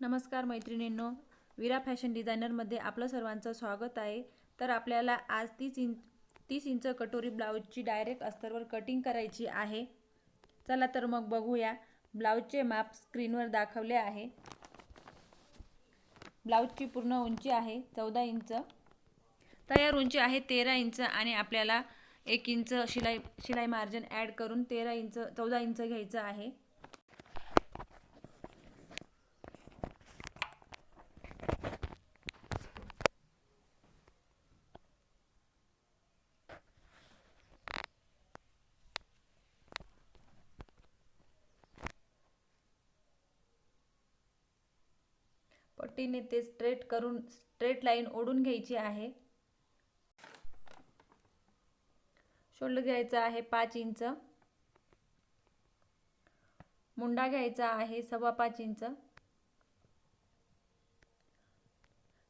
नमस्कार मैत्रिणींनो विरा फॅशन डिझायनरमध्ये आपलं सर्वांचं स्वागत आहे. तर आपल्याला आज तीस इंच तीस इंच कटोरी ब्लाऊजची डायरेक्ट अस्तरवर कटिंग करायची आहे. चला तर मग बघूया. ब्लाऊजचे माप स्क्रीनवर दाखवले आहे. ब्लाऊजची पूर्ण उंची आहे चौदा इंच. तयार उंची आहे तेरा इंच आणि आपल्याला एक इंच शिलाई शिलाई मार्जिन ॲड करून तेरा इंच चौदा इंच घ्यायचं आहे. पट्टीने ते स्ट्रेट करून स्ट्रेट लाईन ओढून घ्यायची आहे. शोल्डर घ्यायचा आहे पाच इंच. मुंडा घ्यायचा आहे सव्वा पाच इंच.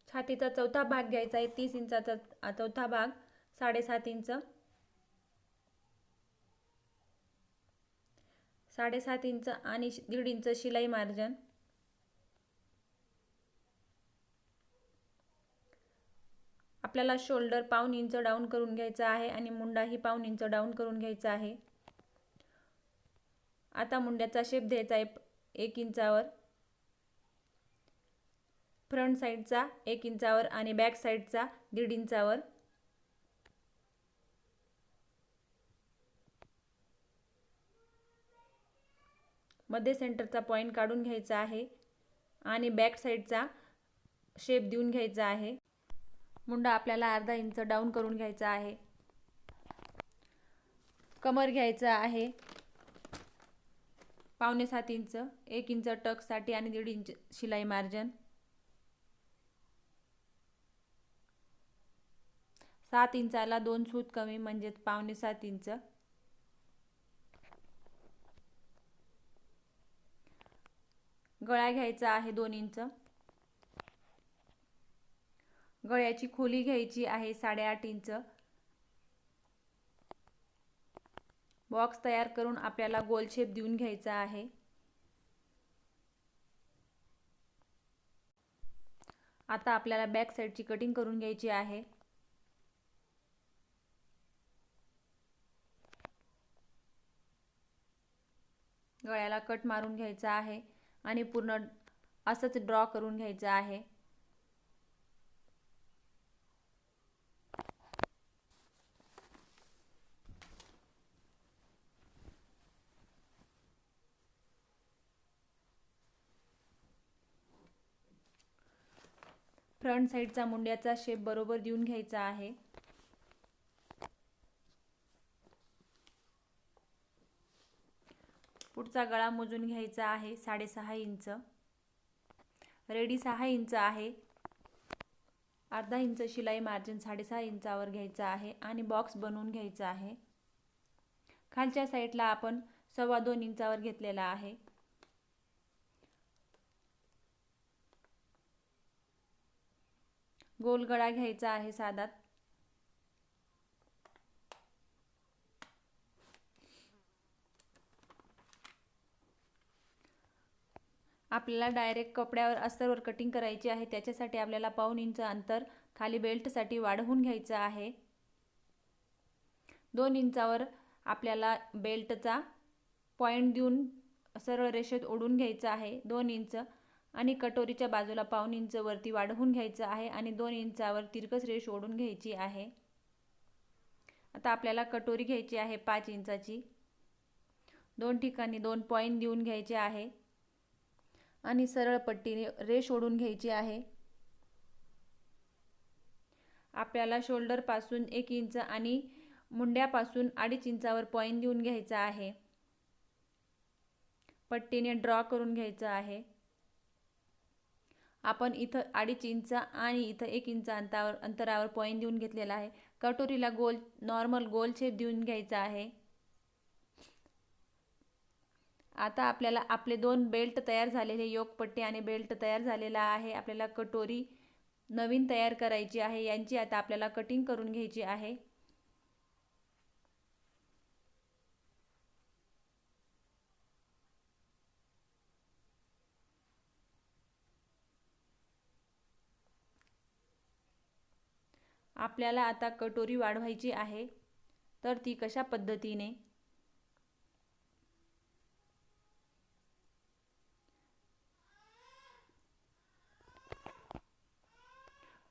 छातीचा चौथा भाग घ्यायचा आहे तीस इंचाचा चौथा भाग साडेसात इंच. साडेसात इंच आणि दीड इंच शिलाई मार्जन. आपल्याला शोल्डर पाऊन इंच डाऊन करून घ्यायचा आहे आणि मुंडाही पाऊन इंच डाऊन करून घ्यायचा आहे. आता मुंड्याचा शेप द्यायचा आहे एक इंचावर. फ्रंट साईडचा एक इंचावर आणि बॅक साईडचा दीड इंचावर. मध्ये सेंटरचा पॉईंट काढून घ्यायचा आहे आणि बॅक साईडचा शेप देऊन घ्यायचा आहे. मुंडा आपल्याला अर्धा इंच डाऊन करून घ्यायचा आहे. कमर घ्यायचं आहे. पावणे सात इंच एक इंच टकसाठी आणि दीड इंच शिलाई मार्जन सात इंचाला दोन सूत कमी म्हणजेच पावणे सात इंच. गळा घ्यायचा आहे दोन इंच. गळ्याची खोली घ्यायची आहे साडेआठ इंच. बॉक्स तयार करून आपल्याला गोल शेप देऊन घ्यायचा आहे. आता आपल्याला बॅक साईडची कटिंग करून घ्यायची आहे. गळ्याला कट मारून घ्यायचा आहे आणि पूर्ण असंच ड्रॉ करून घ्यायचं आहे. फ्रंट साईडचा मुंड्याचा शेप बरोबर देऊन घ्यायचा आहे. पुढचा गळा मोजून घ्यायचा आहे साडेसहा इंच. रेडी सहा इंच आहे. अर्धा इंच शिलाई मार्जिन साडेसहा इंचावर घ्यायचा आहे आणि बॉक्स बनवून घ्यायचा आहे. खालच्या साईडला आपण सव्वा दोन इंचावर घेतलेला आहे. गोल गळा घ्यायचा आहे साधात. आपल्याला डायरेक्ट कपड्यावर अस्तरवर कटिंग करायची आहे. त्याच्यासाठी आपल्याला पाऊन इंच अंतर खाली बेल्टसाठी वाढवून घ्यायचं आहे. दोन इंचावर आपल्याला बेल्टचा पॉईंट देऊन सरळ रेषेत ओढून घ्यायचं आहे. दोन इंच आणि कटोरीच्या बाजूला पाऊन इंच वरती वाढवून घ्यायचं आहे आणि दोन इंचावर तिरकस रेष ओढून घ्यायची आहे. आता आपल्याला कटोरी घ्यायची आहे पाच इंचाची. दोन ठिकाणी दोन पॉईंट देऊन घ्यायचे आहे. आणि सरळ पट्टीने रेष ओढून घ्यायची आहे. आपल्याला शोल्डरपासून एक इंच आणि मुंड्यापासून अडीच इंचावर पॉईंट देऊन घ्यायचा आहे. पट्टीने ड्रॉ करून घ्यायचं आहे. आपण इथं अडीच इंच आणि इथं एक इंच अंतरावर अंतरावर पॉईंट देऊन घेतलेला आहे. कटोरीला गोल नॉर्मल गोल शेप देऊन घ्यायचा आहे. आता आपल्याला आपले दोन बेल्ट तयार झालेले योगपट्टी आणि बेल्ट तयार झालेला आहे. आपल्याला कटोरी नवीन तयार करायची आहे. यांची आता आपल्याला कटिंग करून घ्यायची आहे. आपल्याला आता कटोरी वाढवायची आहे तर ती कशा पद्धतीने?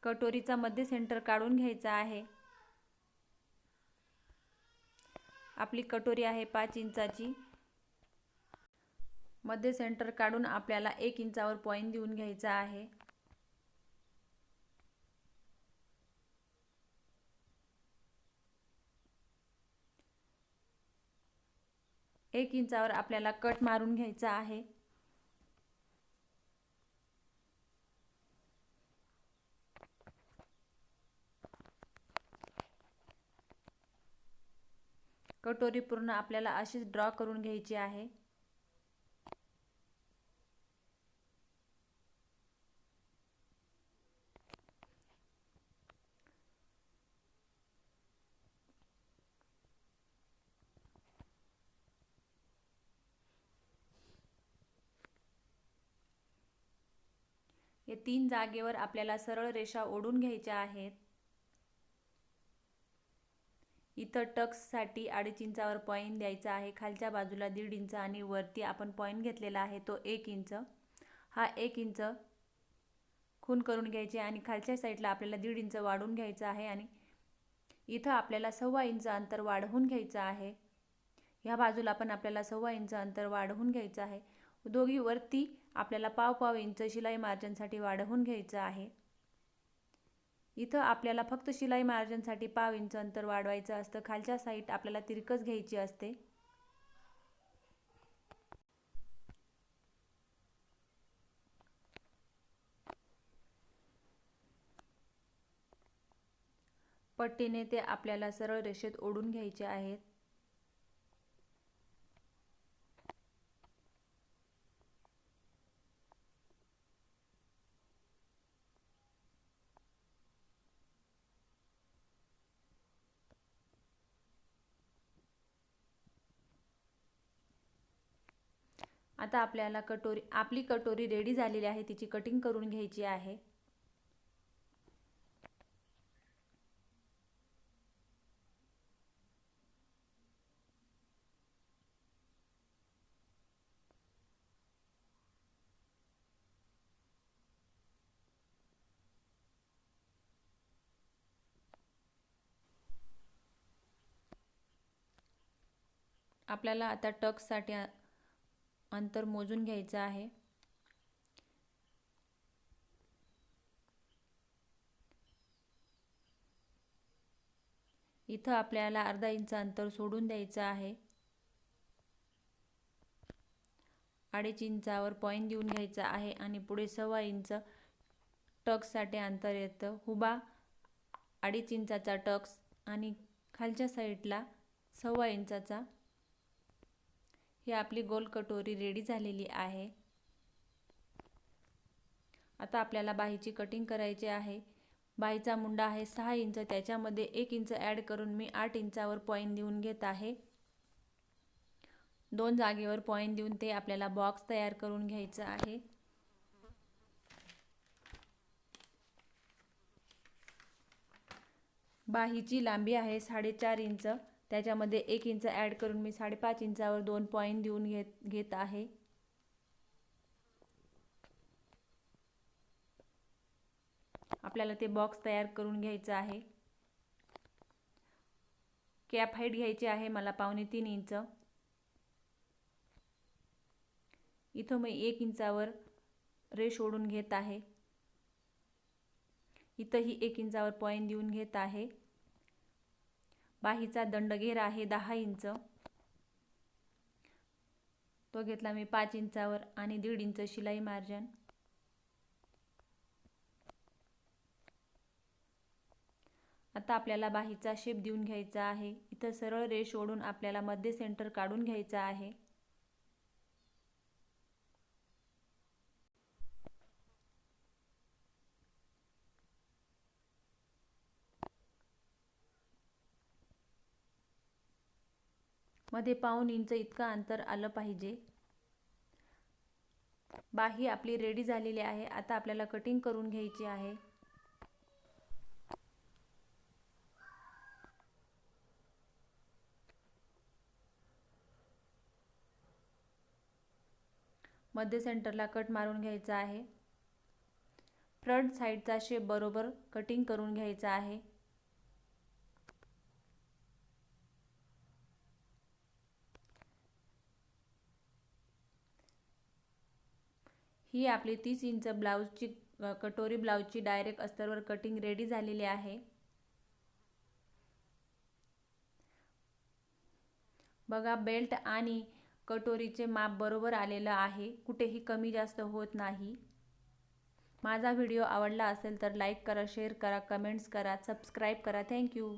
कटोरीचा मध्य सेंटर काढून घ्यायचा आहे. आपली कटोरी आहे पाच इंचाची. मध्य सेंटर काढून आपल्याला एक इंचावर पॉईंट देऊन घ्यायचा आहे. एक इंचावर आपल्याला कट मारून घ्यायचा आहे. कटोरी पूर्ण आपल्याला अशीच ड्रॉ करून घ्यायची आहे. हे तीन जागेवर आपल्याला सरळ रेषा ओढून घ्यायच्या आहेत. इथं टक्ससाठी अडीच इंचावर पॉईंट द्यायचा आहे. खालच्या बाजूला दीड इंच आणि वरती आपण पॉईंट घेतलेला आहे. तो एक इंच. हा एक इंच खून करून घ्यायचे आणि खालच्या साईडला आपल्याला दीड इंच वाढवून घ्यायचं आहे आणि इथं आपल्याला सव्वा इंच अंतर वाढवून घ्यायचं आहे. ह्या बाजूला पण आपल्याला सव्वा इंच अंतर वाढवून घ्यायचं आहे. दोघी वरती आपल्याला पाव पाव इंच शिलाई मार्जिनसाठी वाढवून घ्यायचं आहे. इथं आपल्याला फक्त शिलाई मार्जिनसाठी पाव इंच अंतर वाढवायचं असतं. खालच्या साईड आपल्याला तिरकस घ्यायची असते. पट्टीने ते आपल्याला सरळ रेषेत ओढून घ्यायचे आहेत. आता आपल्याला कटोरी आपली कटोरी रेडी झालेली आहे. तिची कटिंग करून घ्यायची आहे. आपल्याला आता टक्ससाठी अंतर मोजून घ्यायचं आहे. इथं आपल्याला अर्धा इंच अंतर सोडून द्यायचं आहे. अडीच इंचावर पॉईंट देऊन घ्यायचा आहे आणि पुढे सव्वा इंच टक्ससाठी अंतर येतं. हुबा अडीच इंचाचा टक्स आणि खालच्या साईडला सव्वा इंचाचा ही आपली गोल कटोरी रेडी झालेली आहे. आता आपल्याला बाहीची कटिंग करायची आहे. बाहीचा मुंडा आहे सहा इंच त्याच्यामध्ये एक इंच ॲड करून मी आठ इंचावर पॉईंट देऊन घेत आहे. दोन जागेवर पॉईंट देऊन ते आपल्याला बॉक्स तयार करून घ्यायचं आहे. बाहीची लांबी आहे साडेचार इंच. त्याच्यामध्ये एक इंच ॲड करून मी साडेपाच इंचावर दोन पॉईंट देऊन घेत घेत आहे. आपल्याला ते बॉक्स तयार करून घ्यायचं आहे. कॅप हाईट घ्यायची आहे मला पावणे तीन इंच. इथं मी एक इंचावर रेश ओढून घेत आहे. इथंही एक इंचावर पॉईंट देऊन घेत आहे. बाहीचा दंडघेर आहे दहा इंच. तो घेतला मी पाच इंचावर आणि दीड इंच शिलाई मार्जन. आता आपल्याला बाहीचा शेप देऊन घ्यायचा आहे. इथं सरळ रेष ओढून आपल्याला मध्य सेंटर काढून घ्यायचा आहे. मध्ये पाऊन इंच इतकं अंतर आलं पाहिजे. बाही आपली रेडी झालेली आहे. आता आपल्याला कटिंग करून घ्यायची आहे. मध्य सेंटरला कट मारून घ्यायचा आहे. फ्रंट साईडचा शेप बरोबर कटिंग करून घ्यायचा आहे. ही आपली तीस इंच ब्लाऊजची कटोरी ब्लाऊजची डायरेक्ट अस्तरवर कटिंग रेडी झालेली आहे. बघा बेल्ट आणि कटोरीचे माप बरोबर आलेलं आहे. कुठेही कमी जास्त होत नाही. माझा व्हिडिओ आवडला असेल तर लाईक करा शेअर करा कमेंट्स करा सबस्क्राईब करा. थँक्यू.